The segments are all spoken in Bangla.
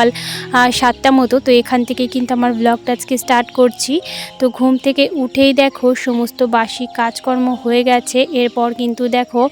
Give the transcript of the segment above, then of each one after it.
আহ, সাতটা মতো। তো এখান থেকে কিন্তু আমার ব্লগটা আজকে স্টার্ট করছি। তো ঘুম থেকে উঠেই দেখো সমস্ত বাসি কাজকর্ম হয়ে গেছে। এরপর কিন্তু দেখো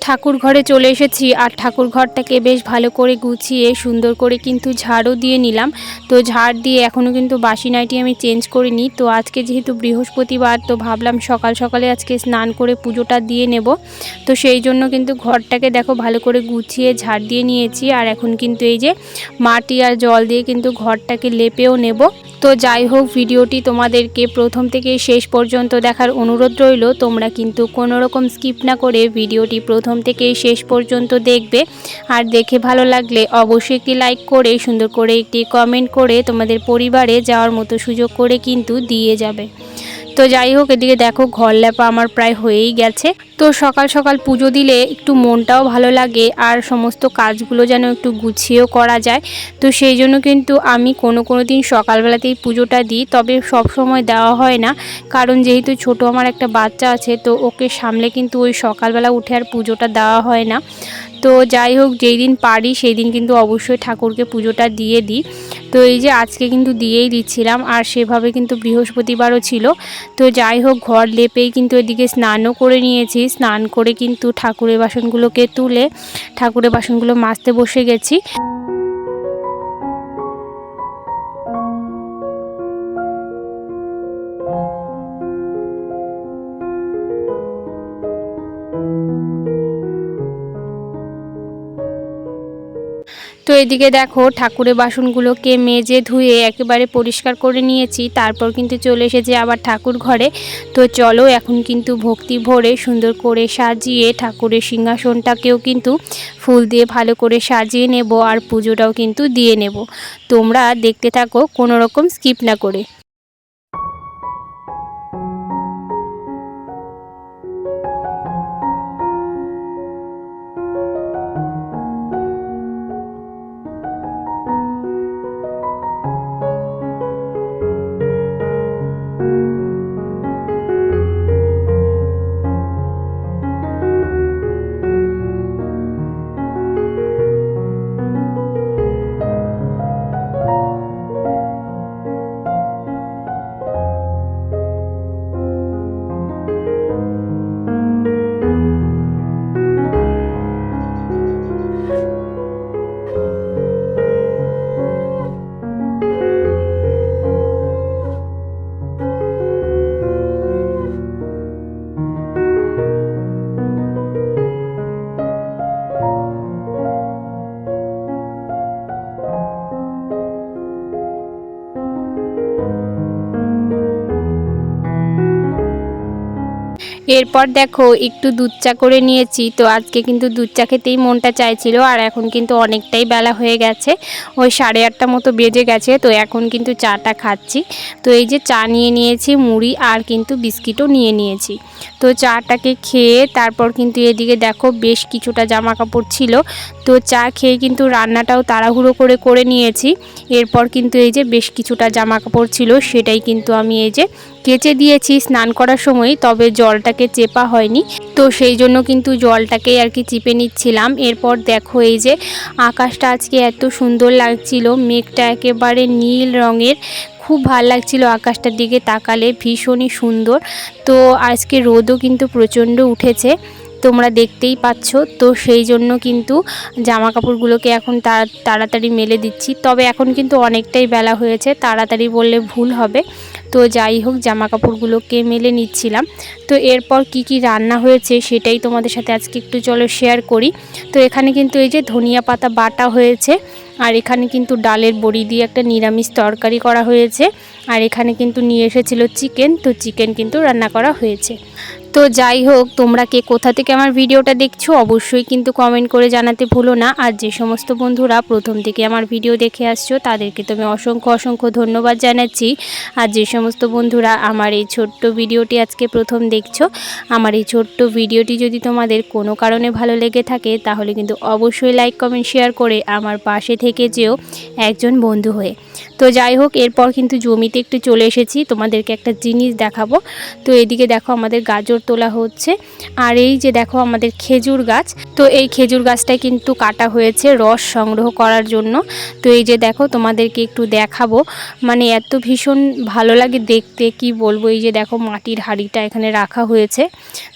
ঠাকুর ঘরে চলে এসেছি আর ঠাকুর ঘরটাকে বেশ ভালো করে গুছিয়ে সুন্দর করে কিন্তু ঝাড়ও দিয়ে নিলাম। তো ঝাড় দিয়ে এখনও কিন্তু বাসি নাইটি আমি চেঞ্জ করিনি। তো আজকে যেহেতু বৃহস্পতিবার, তো ভাবলাম সকাল সকালে আজকে স্নান করে পুজোটা দিয়ে নেব। তো সেই জন্য কিন্তু ঘরটাকে দেখো ভালো করে গুছিয়ে ঝাড় দিয়ে নিয়েছি। আর এখন কিন্তু এই যে মাটি আর জল দিয়ে কিন্তু ঘরটাকে লেপেও নেব। তো যাই হোক, ভিডিওটি তোমাদেরকে প্রথম থেকে শেষ পর্যন্ত দেখার অনুরোধ রইল। তোমরা কিন্তু কোনো রকম স্কিপ না করে ভিডিওটি প্রথম থেকে শেষ পর্যন্ত দেখবে। আর দেখে ভালো লাগলে অবশ্যই একটি লাইক করে, সুন্দর করে একটি কমেন্ট করে তোমাদের পরিবারে যাওয়ার মতো সুযোগ করে কিন্তু দিয়ে যাবে। তো যাই হোক, এদিকে দেখো ঘর লেপা আমার প্রায় হয়েই গেছে। তো সকাল সকাল পুজো দিলে একটু মনটাও ভালো লাগে আর সমস্ত কাজগুলো যেন একটু গুছিয়েও করা যায়। তো সেই জন্য কিন্তু আমি কোনো কোনো দিন সকালবেলাতেই পুজোটা দিই, তবে সব সময় দেওয়া হয় না। কারণ যেহেতু ছোট আমার একটা বাচ্চা আছে, তো ওকে সামলে কিন্তু ওই সকালবেলা উঠে আর পুজোটা দেওয়া হয় না। তো যাই হোক যেই দিন পারি সেই দিন কিন্তু অবশ্যই ঠাকুরকে পুজোটা দিয়ে দিই। তো এই যে আজকে কিন্তু দিয়েই দিচ্ছিলাম, আর সেভাবে কিন্তু বৃহস্পতিবারও ছিল। তো যাই হোক, ঘর লেপেই কিন্তু এদিকে স্নানও করে নিয়েছি। স্নান করে কিন্তু ঠাকুরের বাসনগুলোকে তুলে ঠাকুরের বাসনগুলো মাজতে বসে গেছি। তো এদিকে দেখো, ঠাকুরের বাসনগুলোকে মেজে ধুয়ে একেবারে পরিষ্কার করে নিয়েছি। তারপর কিন্তু চলে এসেছে আবার ঠাকুর ঘরে। তো চলো এখন কিন্তু ভক্তি ভরে সুন্দর করে সাজিয়ে ঠাকুরের সিংহাসনটাকেও কিন্তু ফুল দিয়ে ভালো করে সাজিয়ে নেব আর পুজোটাও কিন্তু দিয়ে নেব। তোমরা দেখতে থাকো, কোনো রকম স্কিপ না করে। এরপর দেখো, একটু দুধ চা করে নিয়েছি। তো আজকে কিন্তু দুধ চা খেতেই মনটা চাইছিল, আর এখন কিন্তু অনেকটাই বেলা হয়ে গেছে। ওই সাড়ে আটটা মতো বেজে গেছে, তো এখন কিন্তু চাটা খাচ্ছি। তো এই যে চা নিয়ে নিয়েছি, মুড়ি আর কিন্তু বিস্কিটও নিয়ে নিয়েছি। তো চাটাকে খেয়ে তারপর কিন্তু এদিকে দেখো, বেশ কিছুটা জামা কাপড় ছিল। তো চা খেয়ে কিন্তু রান্নাটাও তাড়াহুড়ো করে করে নিয়েছি। এরপর কিন্তু এই যে বেশ কিছুটা জামা কাপড় ছিল, সেটাই কিন্তু আমি এই যে কেচে দিয়েছি স্নান করার সময়। তবে জলটাকে চেপা হয়নি। তো সেই জন্য কিন্তু জলটাকেই আর কি চিপে নিচ্ছিলাম। এরপর দেখো এই যে আকাশটা আজকে এত সুন্দর লাগছিল। মেঘটা একেবারে নীল রঙের। খুব ভালো লাগছিল আকাশটার দিকে তাকালে। ভীষণই সুন্দর। তো আজকে রোদও কিন্তু প্রচণ্ড উঠেছে। তোমরা দেখতেই পাচ্ছ। তো সেই জন্য কিন্তু জামা কাপড়গুলোকে এখন তাড়া- তাড়াতাড়ি মেলে দিচ্ছি। তবে এখন কিন্তু অনেকটাই বেলা হয়েছে। তাড়াতাড়ি বললে ভুল হবে। তো যাই হোক জামা কাপড়গুলোকে মেলে নিচ্ছিলাম। তো এরপর কি কি রান্না হয়েছে সেটাই তোমাদের সাথে আজকে একটু চলো শেয়ার করি। তো এখানে কিন্তু এই যে ধনিয়া পাতা বাটা হয়েছে, আর এখানে কিন্তু ডালের বড়ি দিয়ে একটা নিরামিষ তরকারি করা হয়েছে, আর এখানে কিন্তু নিয়ে এসেছিল চিকেন তো চিকেন কিন্তু রান্না করা হয়েছে। তো যাই হোক, তোমরা কে কোথা থেকে আমার ভিডিওটা দেখছ অবশ্যই কিন্তু কমেন্ট করে জানাতে ভুলো না। আর যে সমস্ত বন্ধুরা প্রথম থেকে আমার ভিডিও দেখে আসছো, তাদেরকে তুমি অসংখ্য অসংখ্য ধন্যবাদ জানাচ্ছি। আর যে সমস্ত বন্ধুরা আমার এই ছোট্ট ভিডিওটি আজকে প্রথম দেখছ, আমার এই ছোট্ট ভিডিওটি যদি তোমাদের কোনো কারণে ভালো লেগে থাকে, তাহলে কিন্তু অবশ্যই লাইক কমেন্ট শেয়ার করে আমার পাশে থেকে যেও একজন বন্ধু হয়ে। তো যাই হোক, এরপর কিন্তু জমিতে একটু চলে এসেছি, তোমাদেরকে একটা জিনিস দেখাবো। তো এদিকে দেখো আমাদের গাজর তোলা হচ্ছে। আর এই যে দেখো আমাদের খেজুর গাছ, তো এই খেজুর গাছটাই কিন্তু কাটা হয়েছে রস সংগ্রহ করার জন্য। তো এই যে দেখো তোমাদেরকে একটু দেখাবো মানে এত ভীষণ ভালো লাগে দেখতে, কি বলব? এই যে দেখো মাটির হাঁড়িটা এখানে রাখা হয়েছে।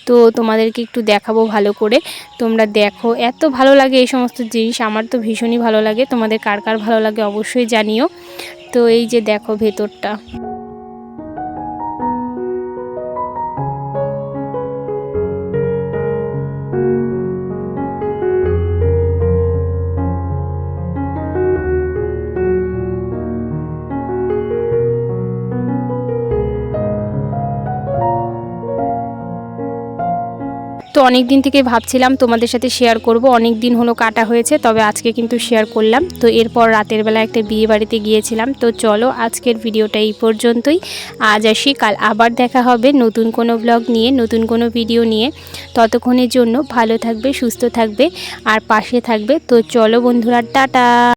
তো তোমাদেরকে একটু দেখাবো ভালো করে। তোমরা দেখো, এত ভালো লাগে এই সমস্ত জিনিস, আমার তো ভীষণই ভালো লাগে। তোমাদের কার কার ভালো লাগে অবশ্যই জানিও। তো এই যে দেখো ভেতরটা। তো অনেক দিন থেকে ভাবছিলাম তোমাদের সাথে শেয়ার করব। অনেক দিন হলো কাটা হয়েছে, তবে আজকে কিন্তু শেয়ার করলাম। তো এরপর রাতের বেলা একটা বিয়ে বাড়িতে গিয়েছিলাম। তো চলো আজকের ভিডিওটা এই পর্যন্তই। আজ আসি, কাল আবার দেখা হবে নতুন কোনো ব্লগ নিয়ে, নতুন কোনো ভিডিও নিয়ে। ততক্ষণের জন্য ভালো থাকবে, সুস্থ থাকবে, আর পাশে থাকবে। তো চলো বন্ধুরা, টাটা!